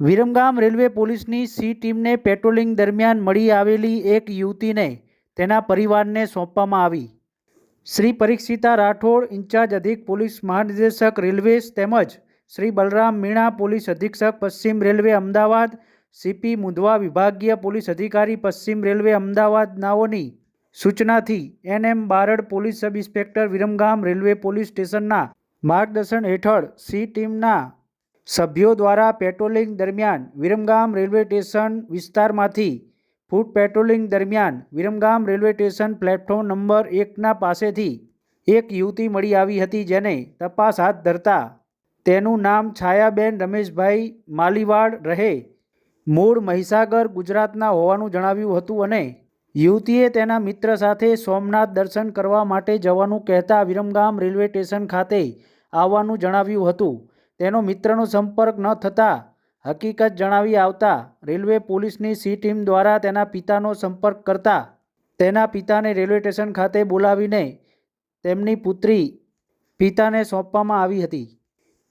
Viramgam railway પોલીસની C ટીમને patrolling દરમિયાન મળી આવેલી એક યુવતીને તેના પરિવારને સોંપવામાં આવી. શ્રી પરીક્ષિતા રાઠોડ, ઇન્ચાર્જ અધિક પોલીસ મહાનિદેશક રેલવેઝ તેમજ શ્રી બલરામ મીણા પોલીસ અધિક્ષક પશ્ચિમ રેલવે અમદાવાદ, સીપી મુંધવા વિભાગીય પોલીસ અધિકારી પશ્ચિમ રેલવે અમદાવાદ નાઓની સૂચનાથી NM Barad police sub inspector Viramgam railway police સ્ટેશનના માર્ગદર્શન હેઠળ સી ટીમના સભ્યો દ્વારા પેટ્રોલિંગ દરમિયાન વિરમગામ રેલવે સ્ટેશન વિસ્તારમાંથી ફૂટ પેટ્રોલિંગ દરમિયાન Viramgam railway station platform number એકના પાસેથી એક યુવતી મળી આવી હતી જેને તપાસ હાથ ધરતા તેનું નામ છાયાબેન રમેશભાઈ માલીવાડ રહે. મૂળ મહીસાગર, ગુજરાતના હોવાનું જણાવ્યું હતું અને યુવતીએ તેના મિત્ર સાથે સોમનાથ દર્શન કરવા માટે જવાનું કહેતા વિરમગામ રેલવે સ્ટેશન ખાતે આવવાનું જણાવ્યું હતું. તેનો મિત્રનો સંપર્ક ન થતાં હકીકત જણાવી આવતા રેલવે પોલીસની સી ટીમ દ્વારા તેના પિતાનો સંપર્ક કરતા તેના પિતાને રેલવે સ્ટેશન ખાતે બોલાવીને તેમની પુત્રી પિતાને સોંપવામાં આવી હતી.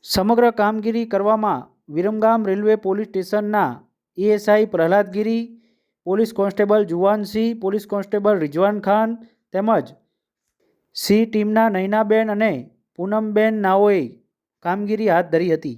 સમગ્ર કામગીરી કરવામાં વિરમગામ રેલવે પોલીસ સ્ટેશનના ASI Prahladgiri, police constable Juvansinh, police constable Rizwan Khan તેમજ સી ટીમના નૈનાબેન અને પૂનમબેન નાઓએ કામગીરી હાથ ધરી હતી.